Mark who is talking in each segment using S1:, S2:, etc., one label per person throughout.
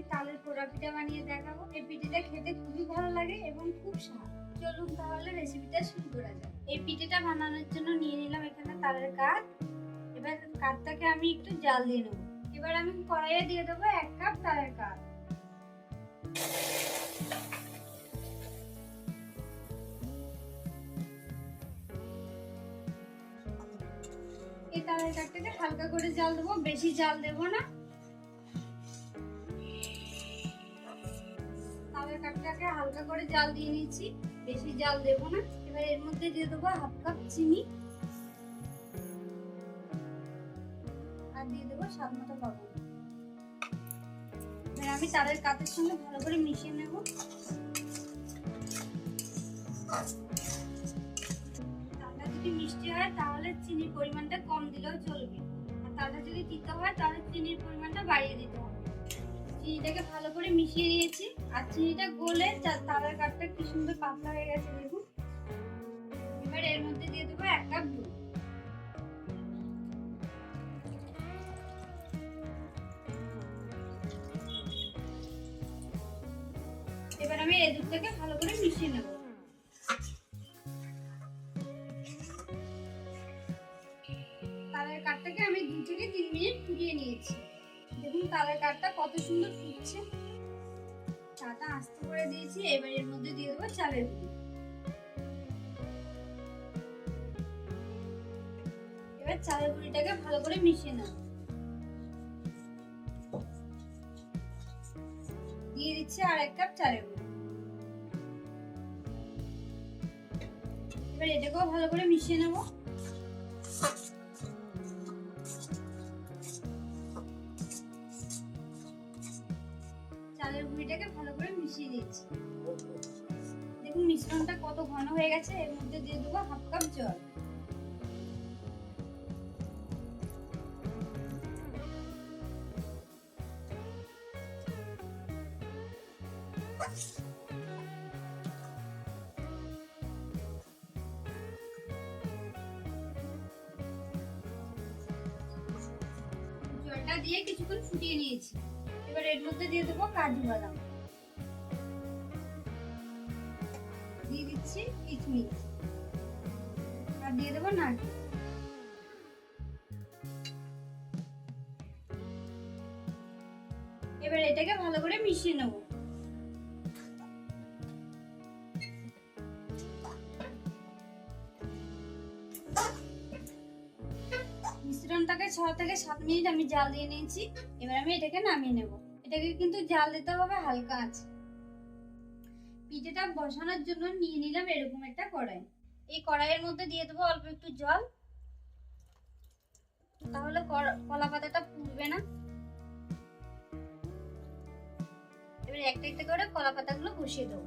S1: আমি তালের পোড়া পিঠা বানিয়ে দেখাবো। এই পিঠেটা খেতে খুবই ভালো লাগে এবং খুব স্বাদ। চলুন তাহলে রেসিপিটা শুরু করা যাক। এই পিঠেটা বানানোর জন্য নিয়ে নিলাম এখানে তালের কাঠ। এবার কাঠটাকে আমি একটু জাল দিয়ে নেব। এবার আমি কড়াইয়ে দিয়ে দেবো এক কাপ তালের কাঠ। এই তালের কাঠটাকে হালকা করে জাল দেবো। বেশি জাল দেবো না। তালের হালকা করে জাল দিয়ে নিচ্ছি বেশি জাল দেবো না। এবার এর মধ্যে দিয়ে দেবো হাফ কাপ চিনি। আর দিয়ে দেবো স্বাদ মতো লবণ। এবার আমি তালের কাঠের সঙ্গে ভালো করে মিশিয়ে নেব। তালটা যদি মিষ্টি হয়, তাহলে চিনির পরিমাণটা কম দিলেও চলবে। আর তালটা যদি তিতো হয়, তাহলে চিনির পরিমাণটা বাড়িয়ে দিতে হবে। চিনিটাকে ভালো করে মিশিয়ে নিয়েছি আর চিনিটা গলে তাদের কাঠটা কি সুন্দর পাতলা হয়ে গেছে, দেখুন। এবার এর মধ্যে দিয়ে দেবো এক কাপ দুধ। এবার আমি এই দুধটাকে ভালো করে মিশিয়ে নেব। তালের কাঠটা কত সুন্দর ফুটছে। চাটা আস্তে করে দিয়েছি, এবার এর মধ্যে দিয়ে দেবো চালের গুঁড়ো। এবার চালের গুঁড়িটাকে ভালো করে মিশিয়ে নেব। দিয়ে দিচ্ছি আর এক কাপ চালের গুঁড়ো। এবার এটাকেও ভালো করে মিশিয়ে নেব। দেখুন, মিশ্রণটা কত ঘন হয়ে গেছে, এর মধ্যে দিয়ে দেবো হাফ কাপ জল। জলটা দিয়ে কিছুক্ষণ ফুটিয়ে নিয়েছি। এবার এর মধ্যে দিয়ে দেবো কাজু বাদাম। দিচ্ছি কিচমিচ আর দিয়ে দেবো নারকেল এবার এটাকে ভালো করে মিশিয়ে নেব। মিশ্রণটাকে ছ থেকে সাত মিনিট আমি জাল দিয়ে নিয়েছি। এবার আমি এটাকে নামিয়ে নেব। এটাকে কিন্তু জাল দিতে হবে হালকা আছে পিঠেটা বসানোর জন্য নিয়ে নিলাম এরকম একটা কড়াই। এই কড়াইয়ের মধ্যে দিয়ে দেবো অল্প একটু জল। তাহলে কলা পাতাটা পুড়বে না। এবার একটা একটা করে কলা পাতাগুলো বসিয়ে দেবো।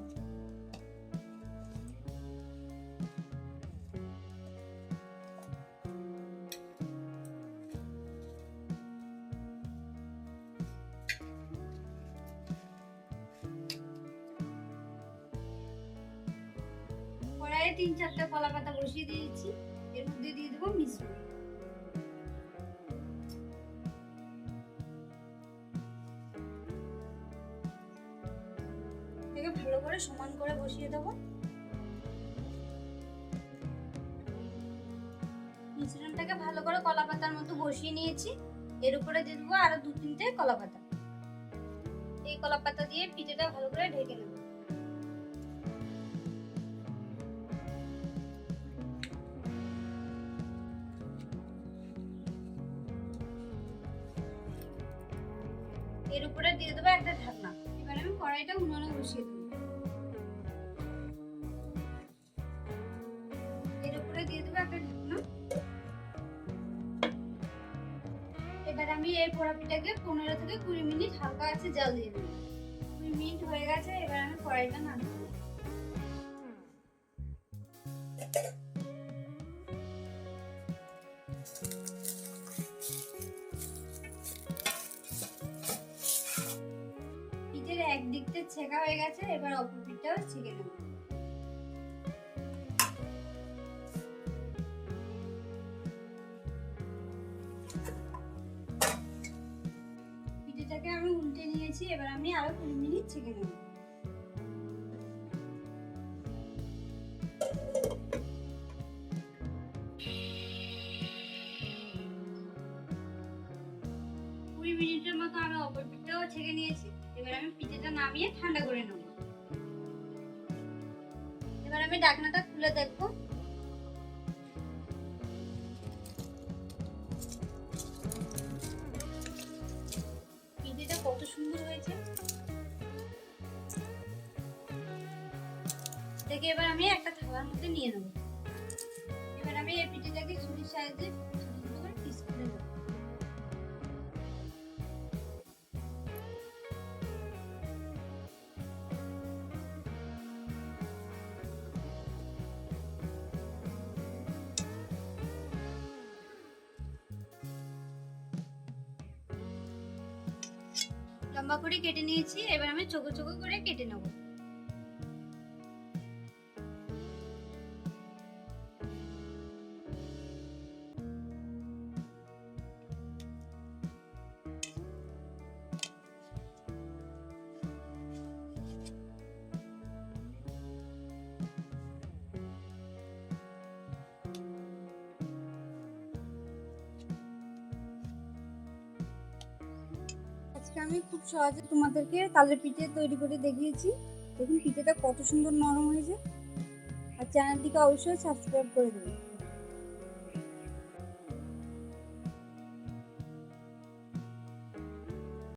S1: তিন চারটা কলা পাতা বসিয়ে দিয়েছি এর মধ্যে দিয়ে দেবো মিশ্রণ। ভালো করে সমান করে বসিয়ে দেবো। মিশ্রণটাকে ভালো করে কলা পাতার মতো বসিয়ে নিয়েছি। এর উপরে দিয়ে দেবো আরও দু তিনটে কলা পাতা। এই কলা পাতা দিয়ে পিঠেটা ভালো করে ঢেকে নেব। এর উপরে দিয়ে দেবো একটা ঢাকনা। এবার আমি কড়াইটা উনুনে বসিয়ে দেবো। এর উপরে দিয়ে দেবো একটা ঢাকনা। এবার আমি এই পোড়া পিঠাকে পনেরো থেকে কুড়ি মিনিট হালকা আছে জল দিয়ে দেবো। কুড়ি মিনিট হয়ে গেছে, এবার আমি কড়াইটা নামিয়ে দেবো একদিকটা ছেঁকা হয়ে গেছে, এবার অপর পিঠটাও ছেঁকে নেব। পিঠেটাকে আমি উল্টে নিয়েছি, এবার আমি আরও কুড়ি মিনিট ছেঁকে নেব। কুড়ি মিনিটের মতো আমি অপর পিঠটাও ছেঁকে নিয়েছি। এবার আমি পিঠেটা নামিয়ে ঠান্ডা করে নেব। এবার আমি ডাকনাটা খুলে দেখব। পিঠেটা কত সুন্দর হয়েছে। দেখে এবার আমি একটা থালার মধ্যে নিয়ে নেব। এবার আমি এই পিঠেটাকে ছুরির সাহায্যে লম্বা করে কেটে নিয়েছি এবার আমি চোখো চোখো করে কেটে নেব। আজকে আমি খুব সহজে তোমাদেরকে তালের পিঠে তৈরি করে দেখিয়েছি। দেখুন, পিঠেটা কত সুন্দর নরম হয়েছে। আর চ্যানেলটিকে অবশ্যই সাবস্ক্রাইব করে দেবে।